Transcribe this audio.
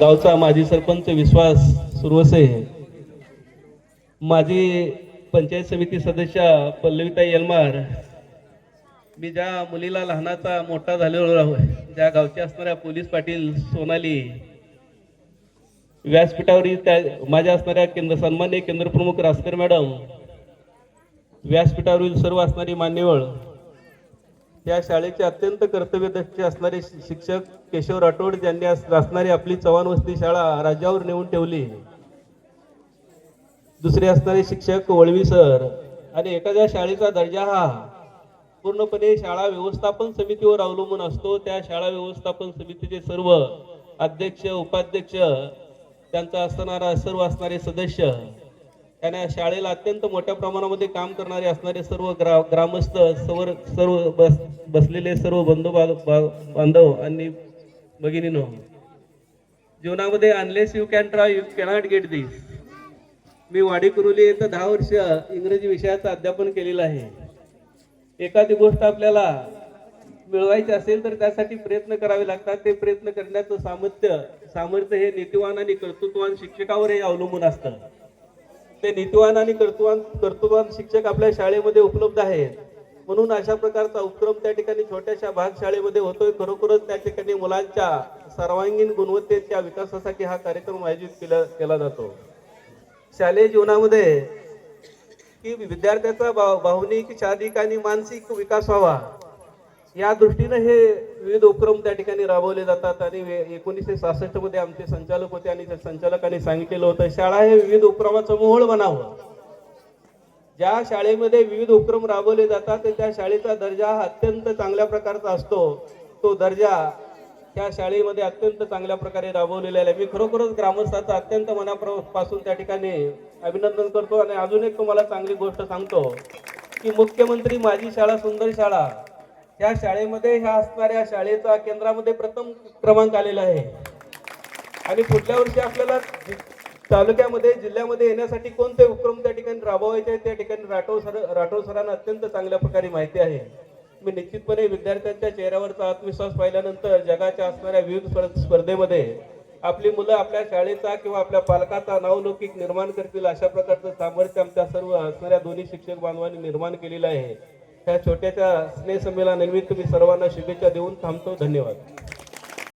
गावचा माजी सरपंच विश्वास सुरवसे माजी पंचायत समिती सदस्य पल्लविता यलमार. मी ज्या मुलीला लहानाचा मोठा झालेलो आहे, ज्या गावच्या असणाऱ्या पोलीस पाटील सोनाली व्यासपीठावरील त्या माझ्या असणाऱ्या केंद्र सन्मान्य केंद्रप्रमुख रासकर मॅडम व्यासपीठावरील सर्व असणारी मान्यवळ या शाळेचे अत्यंत कर्तव्यदक्ष असणारे शिक्षक केशव राठोड यांनी असणारी आपली चव्हाण वस्ती शाळा राज्यावर नेऊन ठेवली. दुसरे असणारे शिक्षक वळवी सर. आणि एखाद्या शाळेचा दर्जा हा पूर्णपणे शाळा व्यवस्थापन समितीवर अवलंबून असतो. त्या शाळा व्यवस्थापन समितीचे सर्व अध्यक्ष उपाध्यक्ष त्यांचा असणारा सर्व असणारे सदस्य त्यांना शाळेला अत्यंत मोठ्या प्रमाणामध्ये काम करणारे असणारे सर्व ग्रा ग्रामस्थ सर्व सर्व बस बसलेले सर्व बंधू बा- बांधव आणि भगिनीनो जीवनामध्ये unless you can try you cannot get this मी वाडी कुरुली येथे दहा वर्ष इंग्रजी विषयाचं अध्यापन केलेलं आहे. एखादी गोष्ट आपल्याला मिळवायची असेल तर त्यासाठी प्रयत्न करावे लागतात. ते प्रयत्न करण्याचं सामर्थ्य सामर्थ्य हे नीतिवान आणि कर्तृत्वान शिक्षकावरही अवलंबून असतं. ते नीतिवान आणि कर्तुवान कर्तुवान शिक्षक आपल्या शाळेमध्ये उपलब्ध आहेत. म्हणून अशा प्रकारचा उपक्रम त्या ठिकाणी छोट्याशा भाग शाळेमध्ये होतोय. खरोखरच त्या ठिकाणी मुलांच्या सर्वांगीण गुणवत्तेच्या विकासासाठी हा कार्यक्रम आयोजित केला केला जातो. शालेय जीवनामध्ये की विद्यार्थ्याचा भावनिक शारीरिक आणि मानसिक विकास व्हावा या दृष्टीने हे विविध उपक्रम त्या ठिकाणी राबवले जातात आणि एकोणीसशे सहासष्टमध्ये आमचे संचालक होते आणि त्या संचालकांनी सांगितलेलं होतं शाळा हे विविध उपक्रमाचं मोहळ बनावं. ज्या शाळेमध्ये विविध उपक्रम राबवले जातात त्या शाळेचा दर्जा हा अत्यंत चांगल्या प्रकारचा असतो. तो दर्जा त्या शाळेमध्ये अत्यंत चांगल्या प्रकारे राबवलेला आहे. मी खरोखरच ग्रामस्थाचा अत्यंत मनापासून त्या ठिकाणी अभिनंदन करतो आणि अजून एक तुम्हाला चांगली गोष्ट सांगतो की मुख्यमंत्री माझी शाळा सुंदर शाळा या शाळेमध्ये ह्या असणाऱ्या शाळेचा केंद्रामध्ये प्रथम क्रमांक आलेला आहे. आणि पुढल्या वर्षी आपल्याला तालुक्यामध्ये जिल्ह्यामध्ये येण्यासाठी कोणते उपक्रम त्या ठिकाणी राबवायचे आहेत, त्या ठिकाणी राठोड सर राठोड सरांना अत्यंत चांगल्या प्रकारे माहिती आहे. मी निश्चितपणे विद्यार्थ्यांच्या चेहऱ्यावरचा आत्मविश्वास पाहिल्यानंतर जगाच्या असणाऱ्या विविध स्पर्धेमध्ये आपली मुलं आपल्या शाळेचा किंवा आपल्या पालकाचा नावलौकिक निर्माण करतील अशा प्रकारचं सामर्थ्य आमच्या सर्व असणाऱ्या दोन्ही शिक्षक बांधवांनी निर्माण केलेलं आहे. ह्या छोट्याच्या स्नेहसंमेलनानिमित्त मी सर्वांना शुभेच्छा देऊन थांबतो. धन्यवाद.